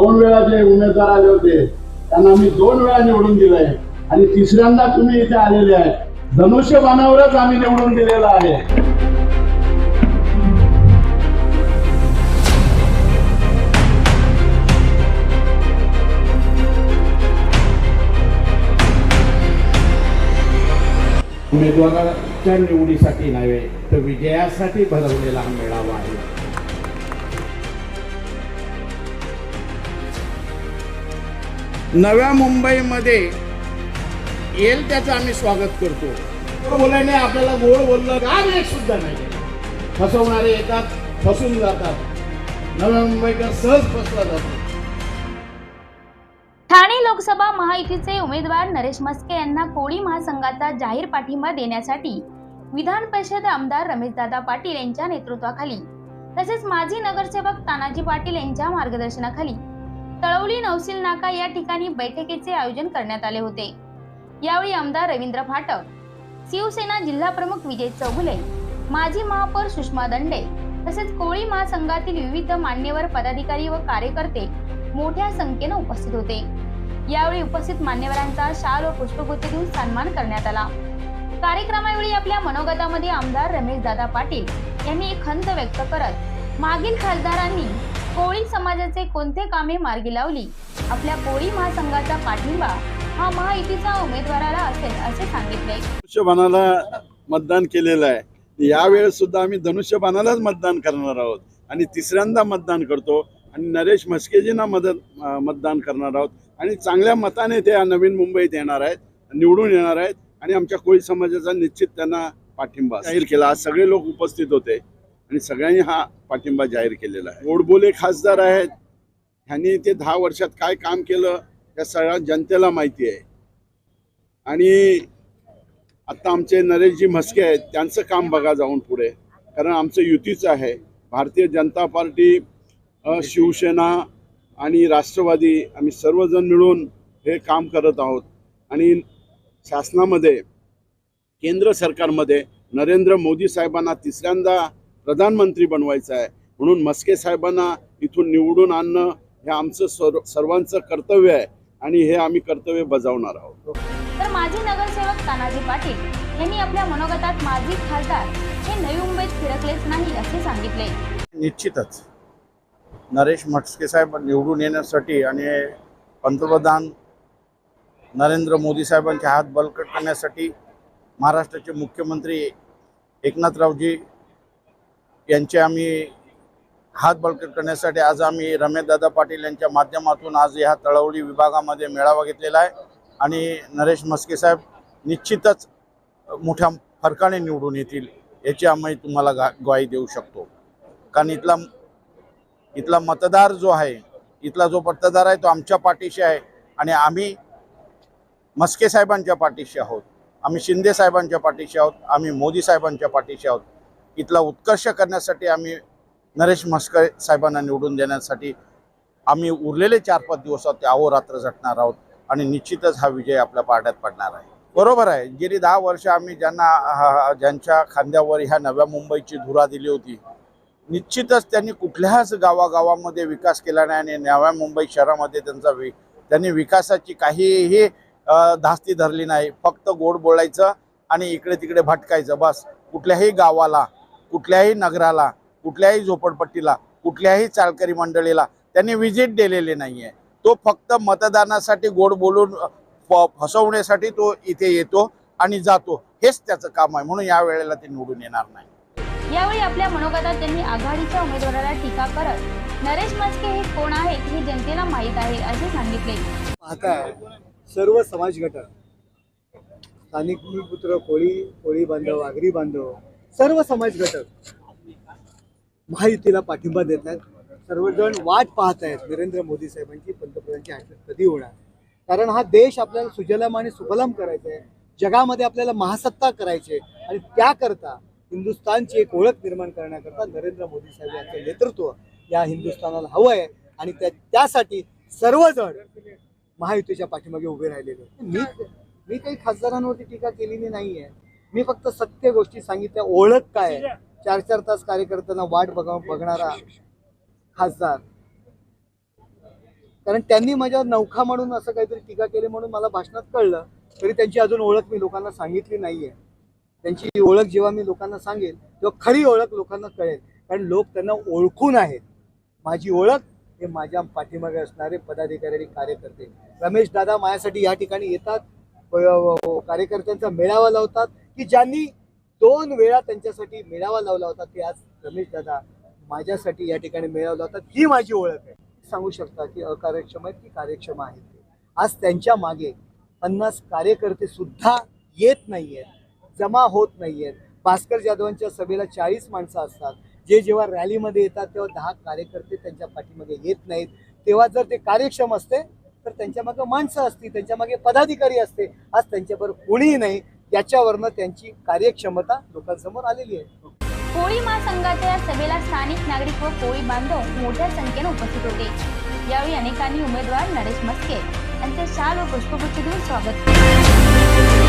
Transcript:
जे उमेदवार आले होते. त्यांना आम्ही दोन वेळा निवडून दिलंय. आणि तिसऱ्यांदा तुम्ही इथे आलेले आहे धनुष्यबाणावरच आम्ही निवडून दिलेलं आहे. उमेदवाराच्या निवडीसाठी नव्हे तर विजयासाठी भरवलेला हा मेळावा आहे. नव्या मुंबईमध्ये येईल त्याचं आम्ही स्वागत करतो. बोलायने आपल्याला गोड बोललं काम एक सुद्धा नाही. फसवणारे येतात फसून जातात. नव्या मुंबईकर सहज फसला जातो. ठाणे लोकसभा महायुतीचे उमेदवार नरेश मस्के यांना कोळी महासंघाचा जाहीर पाठिंबा देण्यासाठी विधान परिषद आमदार रमेशदादा पाटील यांच्या नेतृत्वाखाली तसेच माजी नगरसेवक तानाजी पाटील यांच्या मार्गदर्शनाखाली तळवली नवसील नाका या ठिकाणी बैठकीचे आयोजन करण्यात आले होते. यावेळी आमदार रवींद्र फाटक शिवसेना जिल्हा प्रमुख विजय चौगुले माजी महापौर सुषमा दंडे तसेच कोळी महासंघातील विविध मान्यवर पदाधिकारी व कार्यकर्ते मोठ्या संख्येनं उपस्थित होते. यावेळी उपस्थित मान्यवरांचा शाल व पुष्पगुच्छ देऊन सन्मान करण्यात आला. कार्यक्रमावेळी आपल्या मनोगतामध्ये आमदार रमेश दादा पाटील यांनी एक खंत व्यक्त करत मागील खासदारांनी कोळी समाजाचे कोणते कामे मार्गी लावली? आपल्या कोळी महासंघाचा पाठिंबा हा महायुतीचा उमेदवाराला असेल असे सांगितले. धनुष्यबाणाला मतदान केलेलं आहे. यावेळेस सुद्धा आम्ही धनुष्यबाणालाच मतदान करणार आहोत आणि तिसऱ्यांदा मतदान करतो आणि नरेश म्हस्केजींना मदत मतदान करणार आहोत. आणि चांगल्या मताने ते या नवीन मुंबईत येणार आहेत निवडून येणार आहेत आणि आमच्या कोळी समाजाचा निश्चित त्यांना पाठिंबा जाहीर केला. आज सगळे लोक उपस्थित होते. आणि सगळ्यांनी हा पाठिंबा जाहीर केलेला आहे. गोडबोले खासदार आहेत. ह्यांनी ते दहा वर्षात काय काम केलं या सगळ्या जनतेला माहिती आहे. आणि आत्ता आमचे नरेशजी म्हस्के आहेत त्यांचं काम बघा जाऊन पुढे. कारण आमचं युतीचं आहे. भारतीय जनता पार्टी शिवसेना आणि राष्ट्रवादी आम्ही सर्वजण मिळून हे काम करत आहोत. आणि शासनामध्ये केंद्र सरकारमध्ये नरेंद्र मोदी साहेबांना तिसऱ्यांदा प्रधानमंत्री बनवायचं आहे. म्हणून म्हस्के साहेबांना इथून निवडून आणणं हे आमचं सर्व सर्वांचं कर्तव्य आहे आणि हे आम्ही कर्तव्य बजावणार आहोत. तर माजी नगरसेवक तानाजी पाटील यांनी आपल्या मनोगतात माजी खासदार हे नवी मुंबईत फिरकलेच नाही असे सांगितले. निश्चितच. नरेश म्हटके साहेब निवडून येण्यासाठी आणि पंतप्रधान नरेंद्र मोदी साहेबांचे हात बलकट करण्यासाठी महाराष्ट्राचे मुख्यमंत्री एकनाथरावजी यांचे आम्ही हात बळकट करण्यासाठी आज आम्ही रमेशदादा पाटील यांच्या माध्यमातून आज ह्या तळवळी विभागामध्ये मेळावा घेतलेला आहे. आणि नरेश मस्के साहेब निश्चितच मोठ्या फरकाने निवडून येतील याची आम्ही तुम्हाला गा ग्वाही देऊ शकतो. कारण इथला इथला मतदार जो आहे इथला जो मतदार आहे तो आमच्या पाठीशी आहे आणि आम्ही मस्के साहेबांच्या पाठीशी आहोत. आम्ही शिंदे साहेबांच्या पाठीशी आहोत आम्ही मोदी साहेबांच्या पाठीशी आहोत. इथला उत्कर्ष करण्यासाठी आम्ही नरेश म्हस्कर साहेबांना निवडून देण्यासाठी आम्ही उरलेले चार पाच दिवस आहोत ते अहोरात्र झटणार आहोत आणि निश्चितच हा विजय आपल्या पारड्यात पडणार आहे. बरोबर आहे. गेली दहा वर्ष आम्ही ज्यांना ज्यांच्या खांद्यावर ह्या नव्या मुंबईची धुरा दिली होती निश्चितच त्यांनी कुठल्याच गावागावामध्ये विकास केला नाही आणि नव्या मुंबई शहरामध्ये त्यांचा वि त्यांनी विकासाची काहीही धास्ती धरली नाही. फक्त गोड बोलायचं आणि इकडे तिकडे भटकायचं. बस. कुठल्याही गावाला कुठल्याही नगराला कुठल्याही झोपडपट्टीला कुठल्याही चालकरी मंडळीला त्यांनी व्हिजिट दिलेली नाही आहे तो फक्त मतदानासाठी गोड बोलून फसवण्यासाठी तो इथे येतो आणि जातो. हेच त्याचं काम आहे. म्हणून या वेळेला ते निवडून येणार नाही. यावेळी आपल्या मनोगतात त्यांनी आघाडीच्या उमेदवाराला टीका करत नरेश मस्के हे कोण आहेत हे जनतेला माहीत आहे असे सांगितले. पाहताय सर्व समाज घटक स्थानिक पुत्र कोळी कोळी बांधव आगरी बांधव सर्व समाज घटक महायुतीला पाठिंबा देत आहेत सर्वजण वाट पाहत आहेत नरेंद्र मोदी साहेबांची पंतप्रधानची हॅट्रिक कधी होणार? कारण हा देश आपल्याला सुजलाम आणि सुफलाम करायचा आहे जगामध्ये आपल्याला महासत्ता करायची आहे आणि त्याकरता हिंदुस्थानची एक ओळख निर्माण करण्याकरता नरेंद्र मोदी साहेब यांचं नेतृत्व या हिंदुस्थानाला हवं आहे आणि त्या त्यासाठी सर्वजण महायुतीच्या पाठीमागे उभे राहिलेले मी मी काही खासदारांवरती टीका केलेली नाहीये. मी फक्त सत्य गोष्टी सांगितल्या. ओळख काय? चार चार तास कार्यकर्त्यांना वाट बघा बघणारा खासदार. कारण त्यांनी माझ्यावर नौखा म्हणून असं काहीतरी टीका केली म्हणून मला भाषणात कळलं तरी त्यांची अजून ओळख मी लोकांना सांगितली नाहीये. त्यांची ओळख जेव्हा मी लोकांना सांगेल तेव्हा खरी ओळख लोकांना कळेल. कारण लोक त्यांना ओळखून आहेत. माझी ओळख हे माझ्या पाठीमागे असणारे पदाधिकारी आणि कार्यकर्ते. रमेश दादा माझ्यासाठी या ठिकाणी येतात कार्यकर्त्यांचा मेळावा लावतात की ज्यांनी दोन वेळा त्यांच्यासाठी मेळावा लावला होता ते आज रमेश दादा माझ्यासाठी या ठिकाणी मेळावला होता ही माझी ओळख आहे. सांगू शकता की अकार्यक्षम आहेत की कार्यक्षम आहेत. आज त्यांच्या मागे पन्नास कार्यकर्ते सुद्धा येत नाहीयेत जमा होत नाहीयेत. भास्कर जाधवांच्या सभेला चाळीस माणसं असतात. जे जेव्हा रॅलीमध्ये येतात तेव्हा दहा कार्यकर्ते त्यांच्या पाठीमागे येत नाहीत. तेव्हा जर ते कार्यक्षम असते तर त्यांच्या मागे माणसं असती त्यांच्या मागे पदाधिकारी असते. आज त्यांच्याबरोबर कोणीही नाही. याच्यावरनं त्यांची कार्यक्षमता लोकांसमोर आलेली आहे. कोळी महासंघाच्या या सभेला स्थानिक नागरिक व कोळी बांधव मोठ्या संख्येने उपस्थित होते. यावेळी अनेकांनी उमेदवार नरेश मस्के यांचे शाल व पुष्पगुच्छ देऊन स्वागत केले.